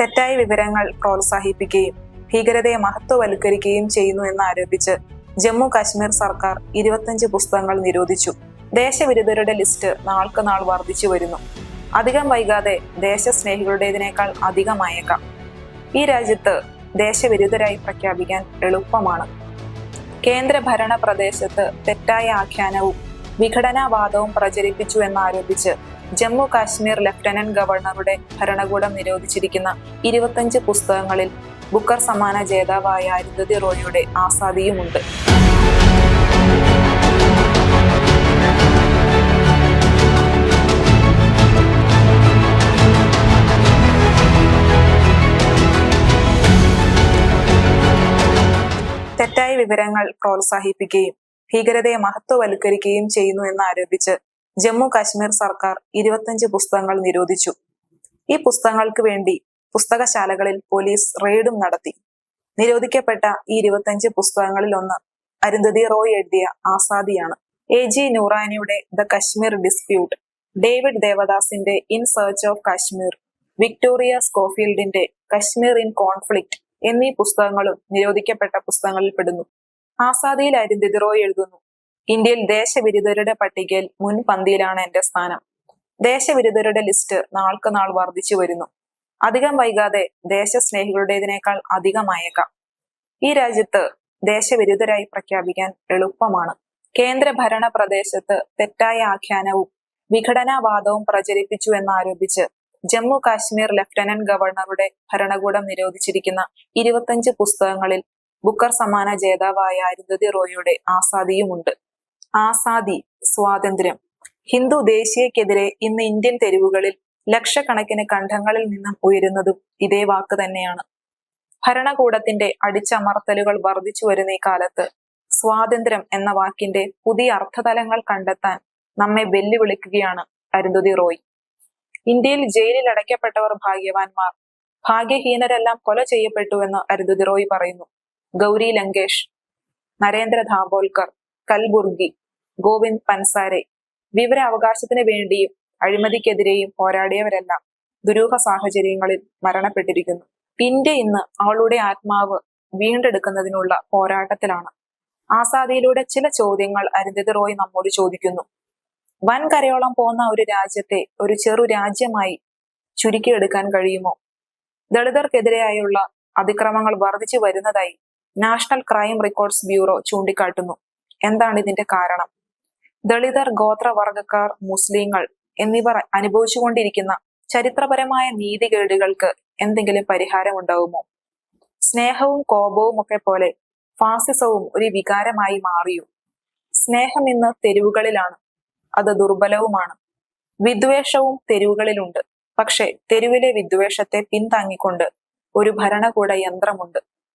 തെറ്റായ വിവരങ്ങൾ പ്രോത്സാഹിപ്പിക്കുകയും ഭീകരതയെ മഹത്വവൽക്കരിക്കുകയും ചെയ്യുന്നു എന്നാരോപിച്ച് ജമ്മു കാശ്മീർ സർക്കാർ ഇരുപത്തഞ്ച് പുസ്തകങ്ങൾ നിരോധിച്ചു. ദേശവിരുദ്ധരുടെ ലിസ്റ്റ് നാൾക്ക് നാൾ വർദ്ധിച്ചു വരുന്നു. അധികം വൈകാതെ ദേശസ്നേഹികളുടേതിനേക്കാൾ അധികമായേക്കാം. ഈ രാജ്യത്ത് ദേശവിരുദ്ധരായി പ്രഖ്യാപിക്കാൻ എളുപ്പമാണ്. കേന്ദ്ര ഭരണ പ്രദേശത്ത് തെറ്റായ ആഖ്യാനവും വിഘടനാവാദവും പ്രചരിപ്പിച്ചു എന്നാരോപിച്ച് ജമ്മു കാശ്മീർ ലഫ്റ്റനന്റ് ഗവർണറുടെ ഭരണകൂടം നിരോധിച്ചിരിക്കുന്ന ഇരുപത്തഞ്ച് പുസ്തകങ്ങളിൽ ബുക്കർ സമ്മാന ജേതാവായ അരുന്ധതി റോയിയുടെ ആസാദിയുമുണ്ട്. തെറ്റായ വിവരങ്ങൾ പ്രോത്സാഹിപ്പിക്കുകയും ഭീകരതയെ മഹത്വവൽക്കരിക്കുകയും ചെയ്യുന്നു എന്നാരോപിച്ച് ജമ്മു കാശ്മീർ സർക്കാർ ഇരുപത്തഞ്ച് പുസ്തകങ്ങൾ നിരോധിച്ചു. ഈ പുസ്തകങ്ങൾക്ക് വേണ്ടി പുസ്തകശാലകളിൽ പോലീസ് റെയ്ഡും നടത്തി. നിരോധിക്കപ്പെട്ട ഈ ഇരുപത്തഞ്ച് പുസ്തകങ്ങളിൽ ഒന്ന് അരുന്ധതി റോയ് എഴുതിയ ആസാദിയാണ്. എ ജി നൂറാനിയുടെ the Kashmir dispute David ദേവദാസിന്റെ in search of Kashmir Victoria സ്കോഫീൽഡിന്റെ Kashmir in conflict എന്നീ പുസ്തകങ്ങളും നിരോധിക്കപ്പെട്ട പുസ്തകങ്ങളിൽ പെടുന്നു. ആസാദിയിൽ അരുന്ധതി റോയ് എഴുതുന്നു ഇന്ത്യയിൽ ദേശവിരുദ്ധരുടെ പട്ടികയിൽ മുൻപന്തിയിലാണ് എന്റെ സ്ഥാനം. ദേശവിരുദ്ധരുടെ ലിസ്റ്റ് നാൾക്ക് നാൾ വർദ്ധിച്ചു വരുന്നു. അധികം വൈകാതെ ദേശസ്നേഹികളുടേതിനേക്കാൾ അധികമായേക്കാം. ഈ രാജ്യത്ത് ദേശവിരുദ്ധരായി പ്രഖ്യാപിക്കാൻ എളുപ്പമാണ്. കേന്ദ്ര ഭരണ പ്രദേശത്ത് തെറ്റായ ആഖ്യാനവും വിഘടനാവാദവും പ്രചരിപ്പിച്ചു എന്നാരോപിച്ച് ജമ്മു കാശ്മീർ ലഫ്റ്റനന്റ് ഗവർണറുടെ ഭരണകൂടം നിരോധിച്ചിരിക്കുന്ന ഇരുപത്തഞ്ച് പുസ്തകങ്ങളിൽ ബുക്കർ സമ്മാന ജേതാവായ അരുന്ധതി റോയിയുടെ ആസാദിയുമുണ്ട്. ആസാദി സ്വാതന്ത്ര്യം. ഹിന്ദു ദേശീയക്കെതിരെ ഇന്ന് ഇന്ത്യൻ തെരുവുകളിൽ ലക്ഷക്കണക്കിന് കണ്ഠങ്ങളിൽ നിന്നും ഉയരുന്നതും ഇതേ വാക്ക് തന്നെയാണ്. ഭരണകൂടത്തിന്റെ അടിച്ചമർത്തലുകൾ വർദ്ധിച്ചു വരുന്ന ഈ കാലത്ത് സ്വാതന്ത്ര്യം എന്ന വാക്കിന്റെ പുതിയ അർത്ഥതലങ്ങൾ കണ്ടെത്താൻ നമ്മെ വെല്ലുവിളിക്കുകയാണ് അരുന്ധതി റോയ്. ഇന്ത്യയിൽ ജയിലിൽ അടയ്ക്കപ്പെട്ടവർ ഭാഗ്യവാന്മാർ. ഭാഗ്യഹീനരെല്ലാം കൊല ചെയ്യപ്പെട്ടു എന്ന് അരുന്ധതി റോയ് പറയുന്നു. ഗൗരി ലങ്കേഷ് നരേന്ദ്ര ധാബോൽക്കർ കൽബുർഗി ഗോവിന്ദ് പൻസാരെ. വിവര അവകാശത്തിന് വേണ്ടിയും അഴിമതിക്കെതിരെയും പോരാടിയവരെല്ലാം ദുരൂഹ സാഹചര്യങ്ങളിൽ മരണപ്പെട്ടിരിക്കുന്നു. ഇന്ത്യ ഇന്ന് അവളുടെ ആത്മാവ് വീണ്ടെടുക്കുന്നതിനുള്ള പോരാട്ടത്തിലാണ്. ആസാദിയിലൂടെ ചില ചോദ്യങ്ങൾ അരുന്ധതി റോയ് നമ്മോട് ചോദിക്കുന്നു. വൻകരയോളം പോകുന്ന ഒരു രാജ്യത്തെ ഒരു ചെറു രാജ്യമായി ചുരുക്കിയെടുക്കാൻ കഴിയുമോ? ദളിതർക്കെതിരെയായുള്ള അതിക്രമങ്ങൾ വർദ്ധിച്ചു വരുന്നതായി നാഷണൽ ക്രൈം റെക്കോർഡ്സ് ബ്യൂറോ ചൂണ്ടിക്കാട്ടുന്നു. എന്താണ് ഇതിന്റെ കാരണം? ദളിതർ ഗോത്രവർഗക്കാർ മുസ്ലിങ്ങൾ എന്നിവർ അനുഭവിച്ചുകൊണ്ടിരിക്കുന്ന ചരിത്രപരമായ നീതികേടുകൾക്ക് എന്തെങ്കിലും പരിഹാരം ഉണ്ടാവുമോ സ്നേഹവും കോപവും ഒക്കെ പോലെ ഫാസിസവും ഒരു വികാരമായി മാറിയോ? സ്നേഹം ഇന്ന് തെരുവുകളിലാണ്. അത് ദുർബലവുമാണ്. വിദ്വേഷവും തെരുവുകളിലുണ്ട്. പക്ഷെ തെരുവിലെ വിദ്വേഷത്തെ പിന്താങ്ങിക്കൊണ്ട് ഒരു ഭരണകൂട യന്ത്രമുണ്ട്.